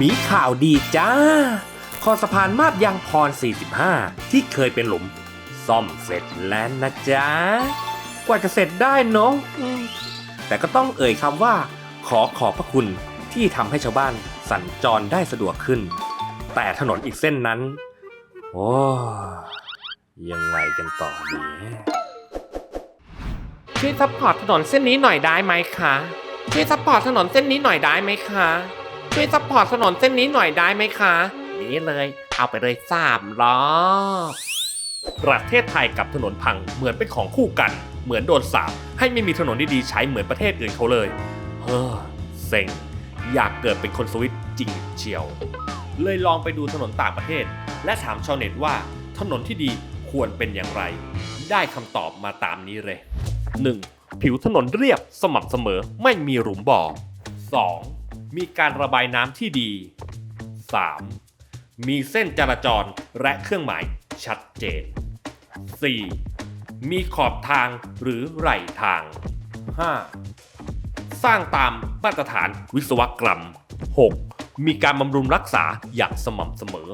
มีข่าวดีจ้า คอสะพานมาบยางพร 45 ที่เคยเป็นหลุม ซ่อมเสร็จแล้วนะจ๊ะ กว่าจะเสร็จได้เนาะแต่ก็ต้องเอ่ยคำว่า ขอขอบพระคุณที่ทำให้ชาวบ้านสัญจรได้สะดวกขึ้น แต่ถนนอีกเส้นนั้น โอ้ยังไงกันต่อดีช่วยซัพพอร์ตถนนเส้นนี้หน่อยได้ไหมคะช่วยซัพพอร์ตถนนเส้นนี้หน่อยได้ไหมคะ ช่วยซัพพอร์ตถนนเส้นนี้หน่อยได้ไหมคะ นี่เลย เอาไปเลยสามรอบประเทศไทยกับถนนพังเหมือนเป็นของคู่กัน เหมือนโดนสาปให้ไม่มีถนนดีๆใช้เหมือนประเทศอื่นเขาเลย เฮ้อเซ็งอยากเกิดเป็นคนสวิตจริงเชียว เลยลองไปดูถนนต่างประเทศ และถามชาวเน็ตว่า ถนนที่ดีควรเป็นอย่างไร ได้คำตอบมาตามนี้เลย 1. ผิวถนนเรียบสม่ำเสมอไม่มีหลุมบ่อ 2. มีการระบายน้ำที่ดี 3. มีเส้นจราจรและเครื่องหมายชัดเจน 4. มีขอบทางหรือไหล่ทาง 5. สร้างตามมาตรฐานวิศวกรรม 6. มีการบำรุงรักษาอย่างสม่ำเสมอ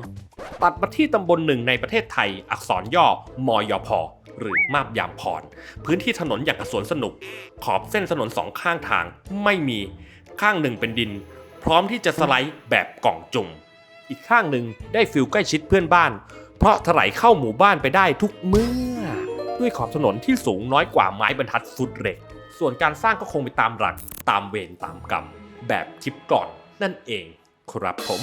ตัดมาที่ตำบลหนึ่งในประเทศไทย อักษรย่อมอยพหรือมาบยามพร พื้นที่ถนนอย่างกับสวนสนุก ขอบเส้นถนนสองข้างทางไม่มี ข้างหนึ่งเป็นดิน พร้อมที่จะสไลด์แบบกล่องจุ่ม อีกข้างหนึ่งได้ฟิลใกล้ชิดเพื่อนบ้าน เพราะถลายเข้าหมู่บ้านไปได้ทุกเมื่อ ด้วยขอบถนนที่สูงน้อยกว่าไม้บรรทัดฟุตเหล็กส่วนการสร้างก็คงไปตามหลักตามเวรตามกรรม แบบชิปก่อนนั่นเองครับผม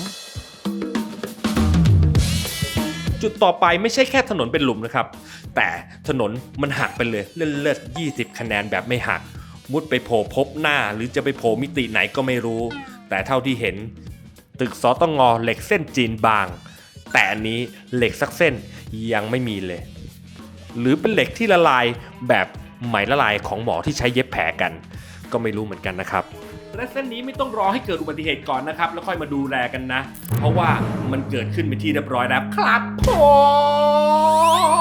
จุดต่อไปไม่ใช่แค่ถนนเป็นหลุมนะครับ แต่ถนนมันหักไปเลยเลิศๆ20 คะแนนแบบไม่หัก มุดไปโผล่พบหน้าหรือจะไปโผล่มิติไหนก็ไม่รู้ แต่เท่าที่เห็น ตึกสตงเหล็กเส้นจีนบาง แต่อันนี้เหล็กสักเส้นยังไม่มีเลย หรือเป็นเหล็กที่ละลายแบบไหมละลายของหมอที่ใช้เย็บแผลกัน ก็ไม่รู้เหมือนกันนะครับและเส้นนี้ไม่ต้องรอให้เกิดอุบัติเหตุก่อนนะครับ แล้วค่อยมาดูแลกันนะ เพราะว่ามันเกิดขึ้นเป็นที่เรียบร้อยแล้วครับผม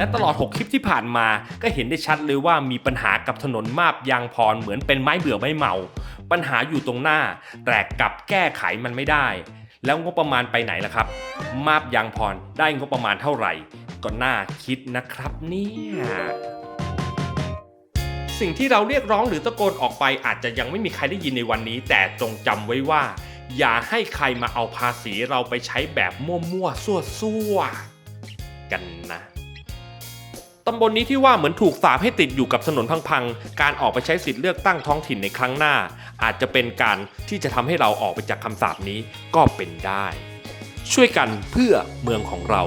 และตลอด 6 คลิปที่ผ่านมา ก็เห็นได้ชัดเลยว่ามีปัญหากับถนนมาบยางพรเหมือนเป็นไม้เบื่อไม่เมา ปัญหาอยู่ตรงหน้า แต่กลับแก้ไขมันไม่ได้ แล้วงบประมาณไปไหนล่ะครับ มาบยางพรได้งบประมาณเท่าไหร่ ก็น่าคิดนะครับเนี่ยสิ่งที่เราเรียกร้องหรือตะโกนออกไปอาจจะยังไม่มีใครได้ยินในวันนี้ แต่จงจำไว้ว่า อย่าให้ใครมาเอาภาษีเราไปใช้แบบมั่วๆซั่วๆกันนะ ตำบลนี้ที่ว่าเหมือนถูกสาปให้ติดอยู่กับถนนพังๆ การออกไปใช้สิทธิ์เลือกตั้งท้องถิ่นในครั้งหน้า อาจจะเป็นการที่จะทำให้เราออกไปจากคำสาปนี้ก็เป็นได้ ช่วยกันเพื่อเมืองของเรา